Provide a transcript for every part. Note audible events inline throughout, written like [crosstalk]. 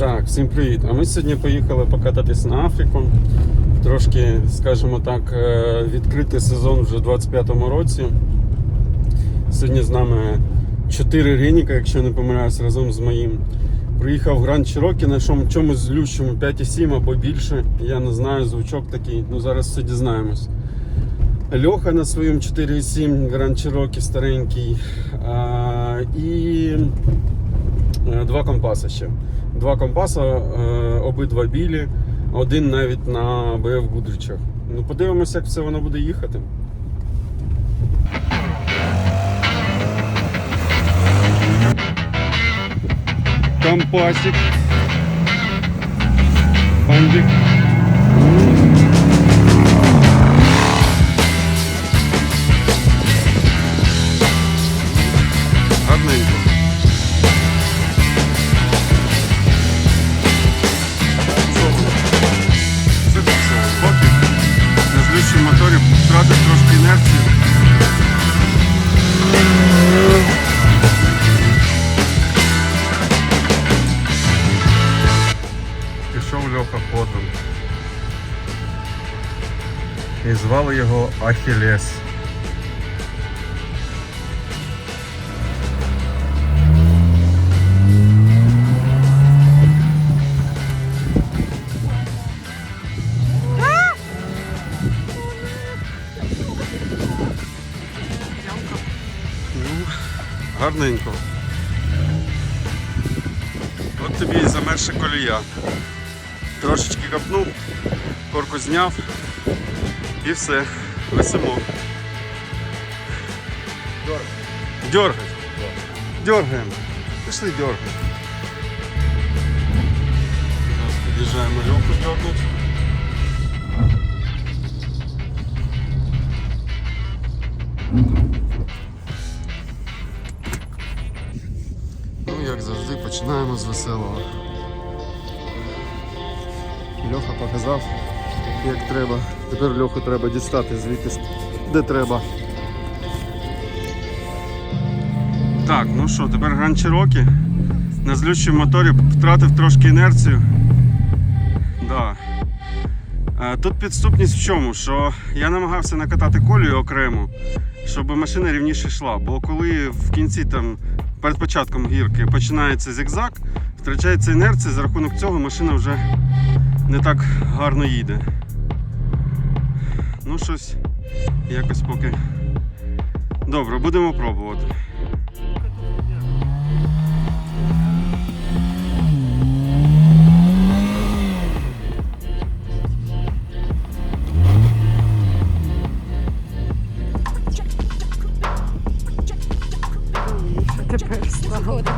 Так, всім привіт. А ми сьогодні поїхали покататись на Африку. Трошки, скажімо так, е, відкритий сезон вже у 25-му році. Сьогодні з нами 4 Реніка, якщо не помиляюсь, разом з моїм. Приїхав Гранд Чирокі на чомусь злющому 5,7 або більше. Я не знаю, звучок такий, ну зараз все дізнаємось. Льоха на своєму 4,7 Гранд Чирокі старенький. А, і Е, Два компаси ще. Два компаса, е, обидва білі, один навіть на БФ Гудричах. Ну, подивимося, як все воно буде їхати. Компасик. Бандик. Ну, гарненько. От тобі і замерша колія. Трошечки капнув, корку зняв і все. Висимо. Дергай. Дергаємо. Пішли дергай. Зараз під'їжджаємо льоху дергнуть. Ну, як завжди, починаємо з веселого. Льоха показав, як треба. Тепер Льоху треба дістати звідти, де треба. Так, ну що, тепер Гранд Чирокі. На злючому моторі втратив трошки інерцію. Да. Е, Тут підступність в чому? Що я намагався накатати колію окремо, щоб машина рівніше йшла. Бо коли в кінці там перед початком гірки починається зигзаг, втрачається інерція, за рахунок цього машина вже не так гарно їде. Ну, щось якось поки. Добре, будемо пробувати. Тепер стало. Какого то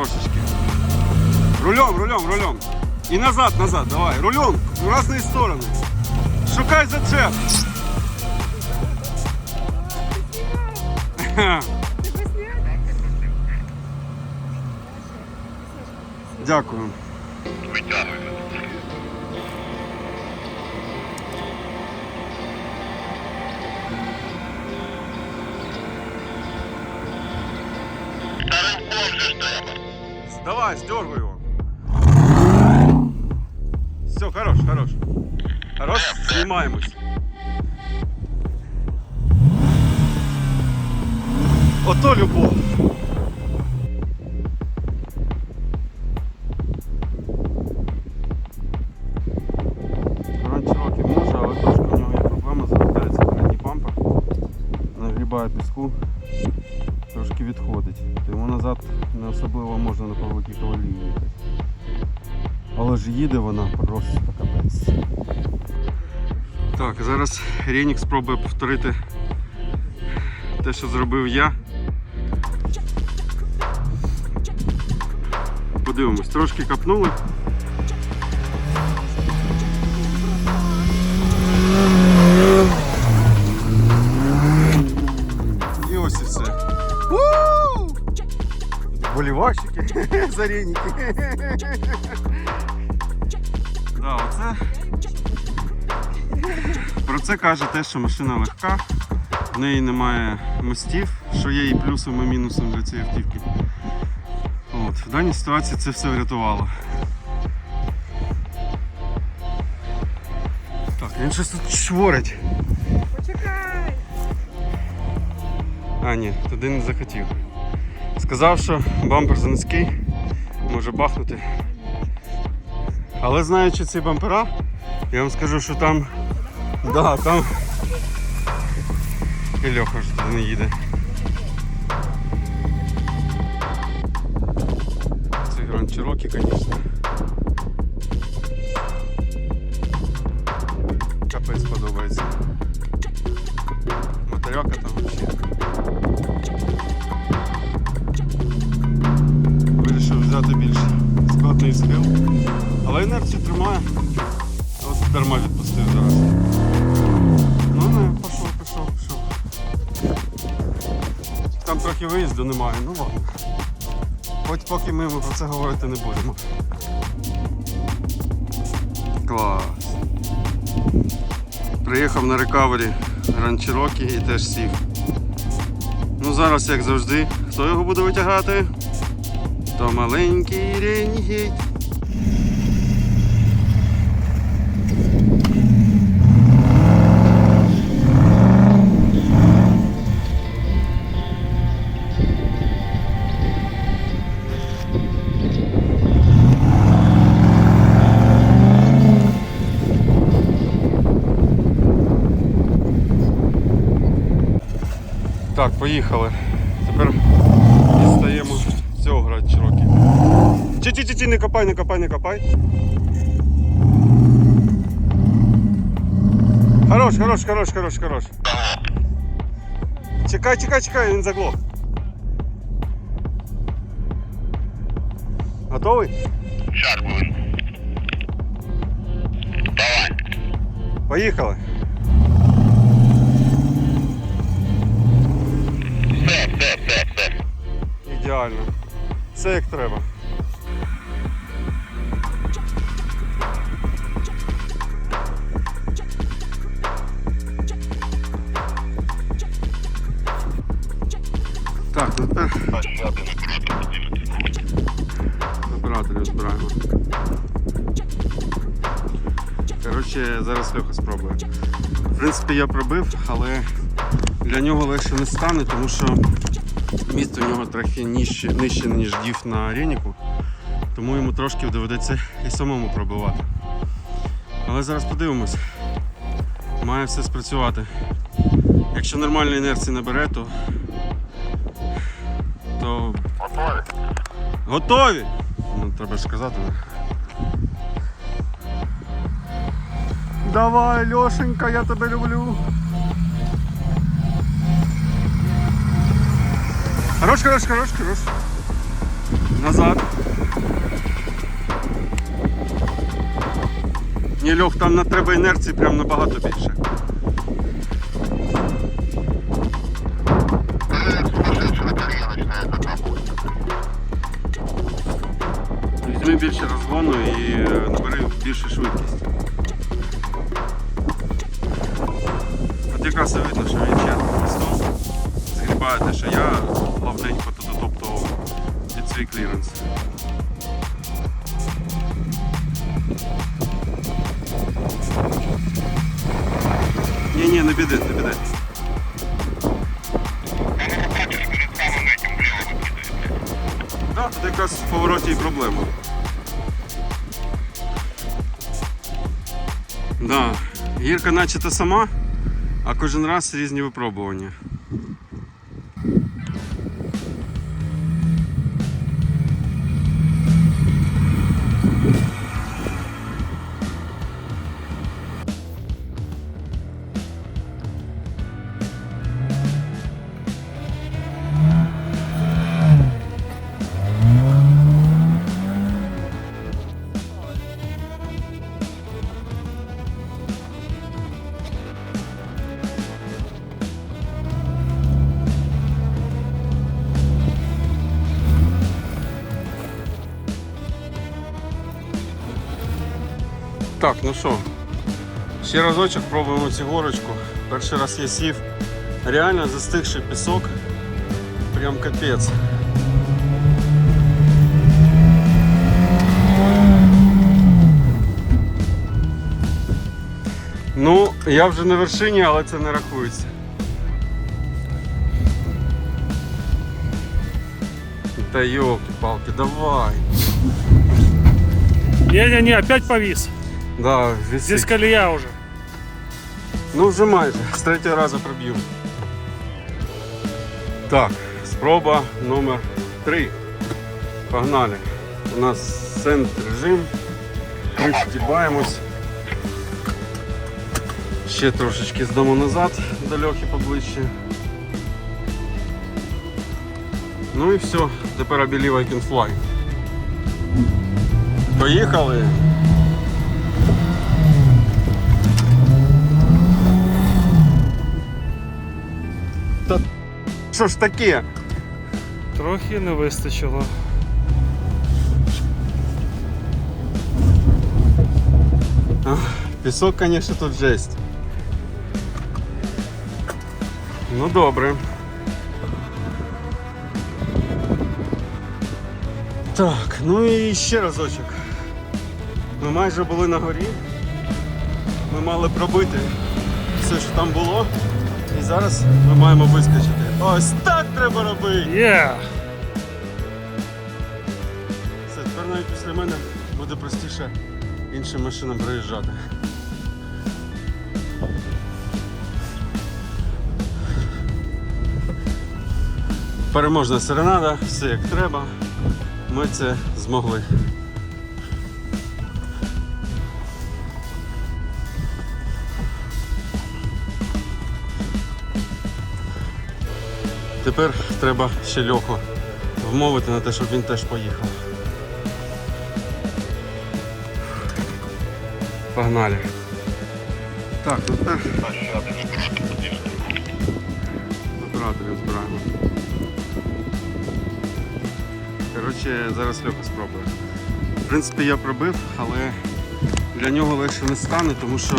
трошечки. Рулем, рулем, рулем. І назад, назад, давай. Рулем в різні сторони. Шукай зацеп. [laughs] Дякую. Витягуйте. Давай, сдергай его. Все, хорош, хорош. Хорош, снимаемся. Ото любов. Раніше років може, але трошки в нього є проблема, завертається передній бампер, нагрібає піску, трошки відходить. Тому назад не особливо Але їде вона просто капець. Так, зараз Ренік спробує повторити те, що зробив я. Подивимось, трошки капнули. І ось і все. Болівальщики, [laughs] зарейники. Це каже те, що машина легка, в неї немає мостів, що є і плюсом, і мінусом для цієї автівки. От, в даній ситуації це все врятувало. Так, він щось тут чворить. Почекай. А, ні, туди не захотів. Сказав, що бампер занизький, може бахнути. Але знаючи ці бампера, я вам скажу, що там. Да, там. І Льоха ж туди не їде. Це Гранд Чирокі, звісно. Капець подобається. Моторяка там Там виїзду немає, ну ладно. Хоч поки ми, ми про це говорити не будемо. Клас. Приїхав на рекавері ранчерокі і теж сів. Ну зараз, як завжди, хто його буде витягати? То маленький ренігейт. Так, поїхали. Тепер дістаємо цього грати чирокі. Чи ті ті ті не копай, не копай, не копай. Хорош, хорош, хорош, хорош, хорош. Чекай, чекай, чекай, він заглох. Готовий? Щас буде. Давай. Поїхали. Ідеально. Все як треба. Так, тепер операторів збираємо. Коротше, зараз Льоха спробує. В принципі, я пробив, але для нього легше не стане, тому що міст у нього трохи нижче, нижче ніж дів на Реніку. Тому йому трошки доведеться і самому пробивати. Але зараз подивимось. Має все спрацювати. Якщо нормальної інерції набере, то, то Готові? Готові! Ну, треба ж сказати. Давай, Льошенька, я тебе люблю. Хорош, хорош, хорош, хорош. Назад. Ні, Льох, там на треба інерції прям набагато більше. Візьми більше розгону і набери більшу швидкість. Ні, не біди, не біди. Да, тут якраз в повороті і проблема. Да, гірка наче та сама, а кожен раз різні випробування. Так, ну що, ще разочок пробуємо цю горочку. Перший раз я сів. Реально застигший пісок. Прям капець. Ну, я вже на вершині, але це не рахується. Та йолки-палки, давай. Не-не-не, опять повис. Да, висить. Здесь колея уже. Ну вже майже, з третього разу проб'ю. Так, спроба номер 3. Погнали. У нас сент режим. Пристібаємось. Ще трошечки здамо назад до льохи поближче. Ну і все, тепер I believe I can fly. Поїхали! Що ж таке? Трохи не вистачило. Пісок, звісно, тут жесть. Ну добре. Так, ну і ще разочок. Ми майже були на горі. Ми мали пробити все, що там було. І зараз ми маємо вискочити. Ось так треба робити! Є! Все, тепер навіть після мене буде простіше іншим машинам проїжджати. Переможна серенада, все як треба. Ми це змогли. Тепер треба ще льоху вмовити на те, щоб він теж поїхав. Погнали. Так, ну тепер операторів збираємо. Коротше, зараз Льоха спробує. В принципі, я пробив, але для нього легше не стане, тому що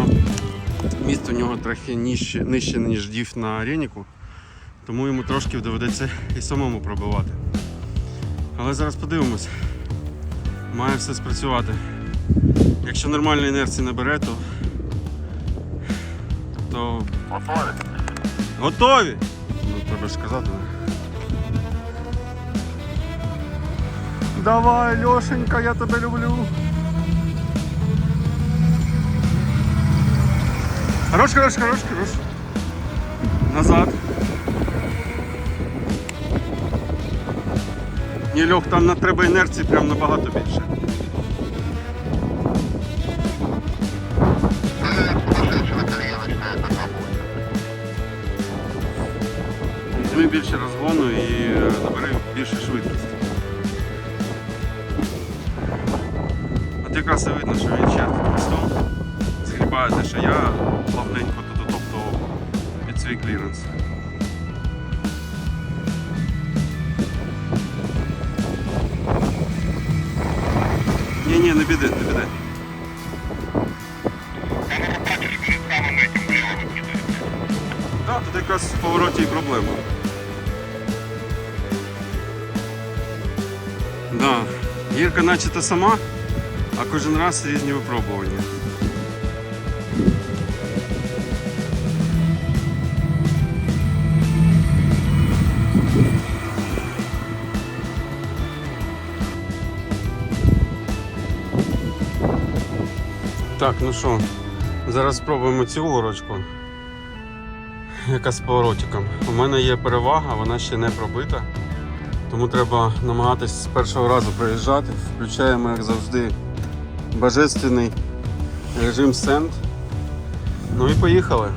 міст у нього трохи нижче, нижче ніж дів на Реніку, тому йому трошки доведеться і самому пробивати. Але зараз подивимось. Має все спрацювати. Якщо нормальної інерції не бере, то. то... Готові! Ну, треба ж сказати. Давай, Льошенька, я тебе люблю. Хорош, хорош, хорош, хорош. Назад. Ні, Льох, там на треба інерції прям набагато більше. Якраз в повороті і проблема. Да. Гірка наче та сама, а кожен раз різні випробування. Так, ну що, зараз спробуємо цю горочку яка з поворотиком. У мене є перевага, вона ще не пробита. Тому треба намагатись з першого разу проїжджати. Включаємо, як завжди, божественний режим сенд. Ну і поїхали.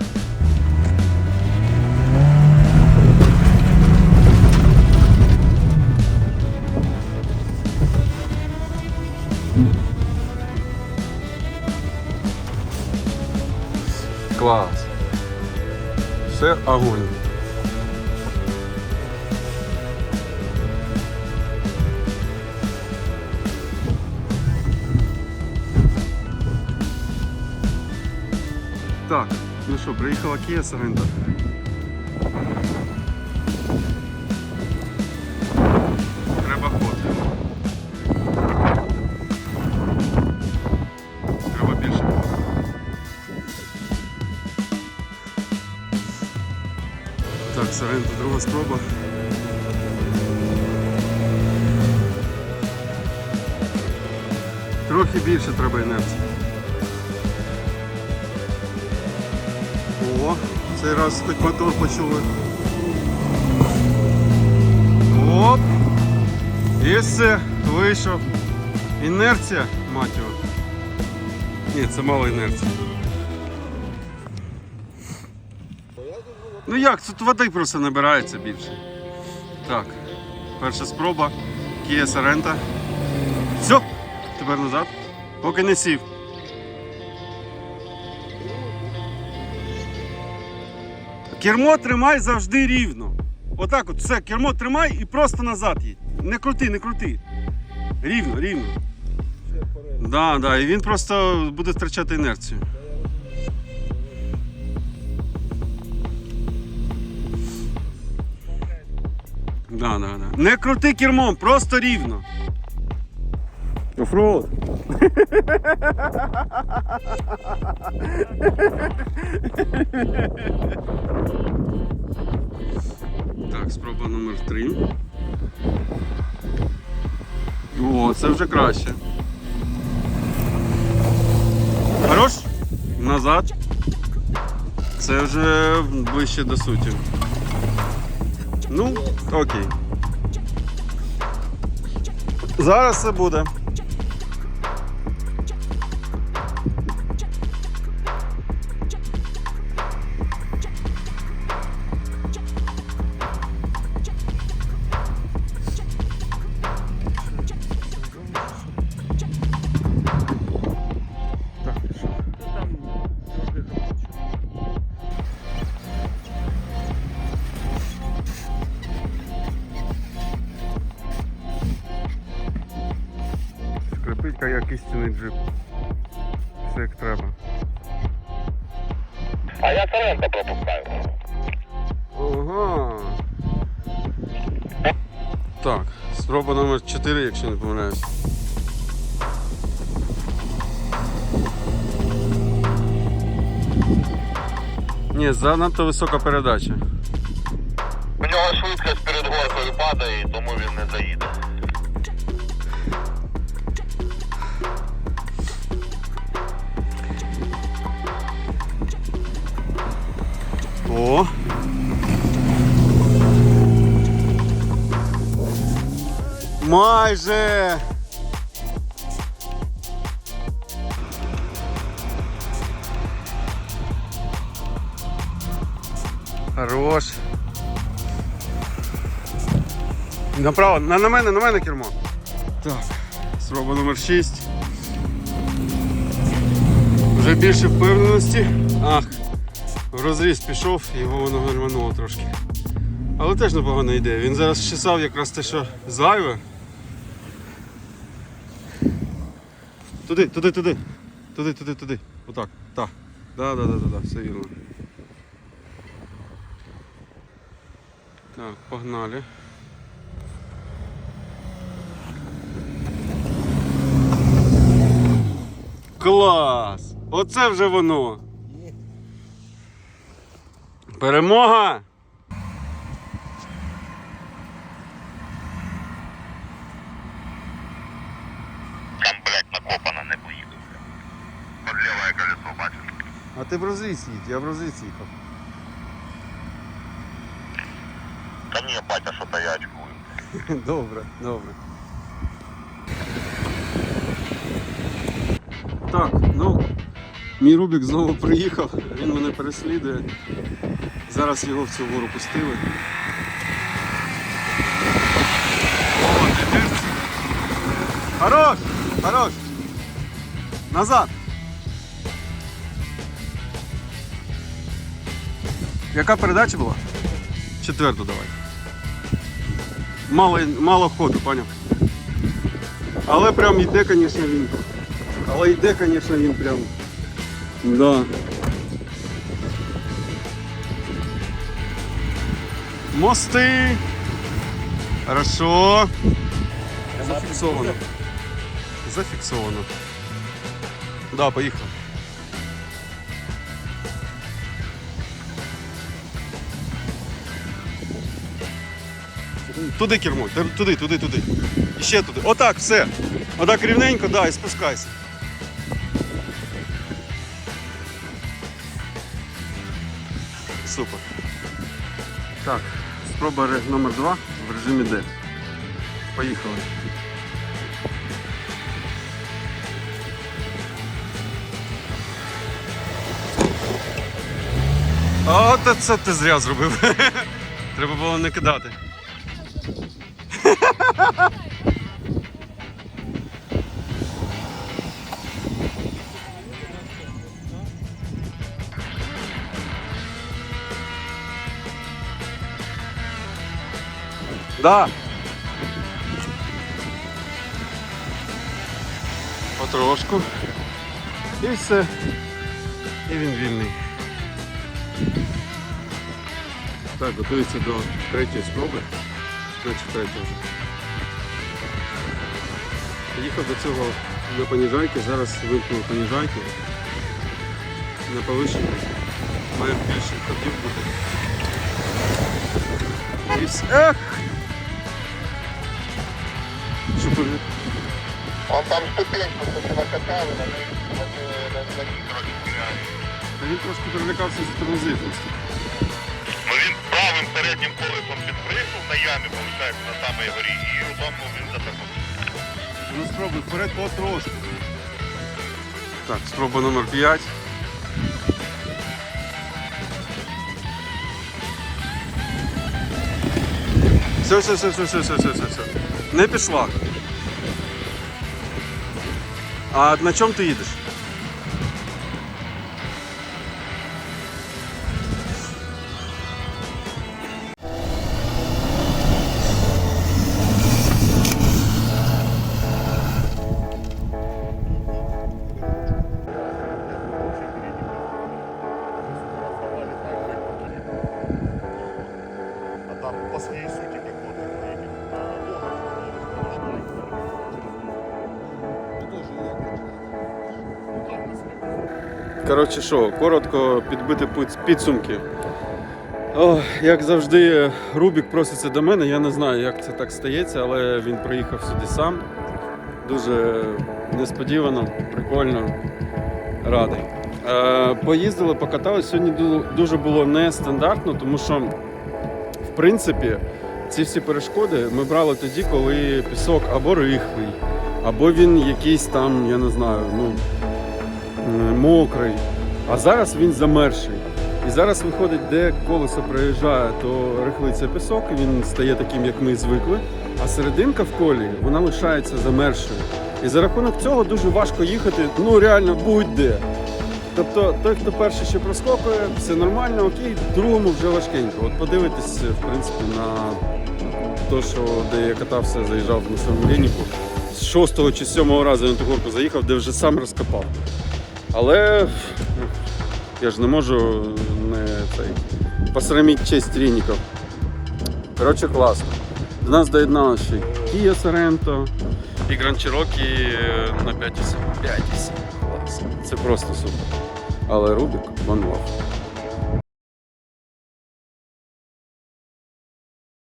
Огонь. Так, ну що, приїхала Kia Sorento. Спроба. Трохи більше треба інерції. О, цей раз хоч мотор почули. Оп! І все, вийшов. Інерція, його. Ні, це мало інерції. Ну як, тут води просто набирається більше. Так, перша спроба. Kia Sorento. Все, тепер назад. Поки не сів. Кермо тримай завжди рівно. Отак от, все, кермо тримай і просто назад їдь. Не крути, не крути. Рівно, рівно. Да, да, і він просто буде втрачати інерцію. Да, да, да. Не крути кермом, просто рівно. Офроуд. Так, спроба номер 3. О, це вже краще. Хорош? Назад. Це вже ближче до суті. Ну, окей. Зараз все буде. якщо не помиляюсь. Ні, занадто висока передача. У нього швидкість перед горкою падає, тому він не заїде. О! Майже! Хорош. Направо, на, на мене, на мене кермо. Так, спроба номер 6. Вже більше впевненості. Ах, в розріз пішов, його воно гальмануло трошки. Але теж непогана ідея. Він зараз чесав якраз те, що зайве. Туди, туди, туди. Туди, туди, туди. Отак. Так. Да, да, да, да, да, все вірно. Так, погнали. Клас! Оце вже воно. Перемога! А ти в розріз їдь, я в розріз їхав. Та ні, батя, що то я очкую. [laughs] Добре, добре. Так, ну, мій Рубік знову приїхав, він мене переслідує. Зараз його в цю гору пустили. Хорош! Хорош! Назад! Яка передача була? Четверту давай. Мало, мало ходу, поняв? Але прям йде, звісно, він. Але йде, звісно, він прям. Да. Мости. Хорошо. Зафіксовано. Зафіксовано. Да, поїхав. Туди кермо, туди, туди, туди. І ще туди. Отак, все. Отак рівненько, да, і спускайся. Супер. Так, спроба номер два в режимі D. Поїхали. О, та це ти зря зробив. [laughs] Треба було не кидати. Да. Потрошку. І все. І він вільний. Так, готується до третьої спроби. Значить третя вже. Їхав до цього на поніжайки, зараз вимкнув поніжайки. На повищенні. Має більше ходів бути. І все. Ех! Що пові- Он там ступеньку собі накатали, на них трохи. Та Він трошки перелякався з тормозив просто. Ну він правим переднім колесом підпригнув на ямі, виходить, на самій горі, і удобно він затормозив. Ну спробуй вперед потрошку. Так, спроба номер 5. Все, все, все, все, все, все, все, все, все. Не пішла. А на чому ти їдеш? По своей сути никуда Коротше, що, коротко підбити підсумки. О, як завжди, Рубік проситься до мене. Я не знаю, як це так стається, але він приїхав сюди сам. Дуже несподівано, прикольно, радий. Е, поїздили, покатались. Сьогодні дуже було нестандартно, тому що, принципі, ці всі перешкоди ми брали тоді, коли пісок або рихлий, або він якийсь там, я не знаю, ну, мокрий, а зараз він замерший. І зараз виходить, де колесо проїжджає, то рихлиться пісок, він стає таким, як ми звикли. А серединка в колії вона лишається замершою. І за рахунок цього дуже важко їхати, ну реально будь-де. Тобто той, хто перший ще проскокує, все нормально, окей, другому вже важкенько. От подивитись, в принципі, на те, що де я катався, заїжджав на своєму лініку, з шостого чи сьомого разу на ту горку заїхав, де вже сам розкопав. Але ну, я ж не можу не цей, посрамити честь треніків. Коротше, класно. До нас доєдналося ще Kia Sorento і Grand Cherokee е, на 5,7. 5,7. Клас. Це просто супер. Але Рубік Love.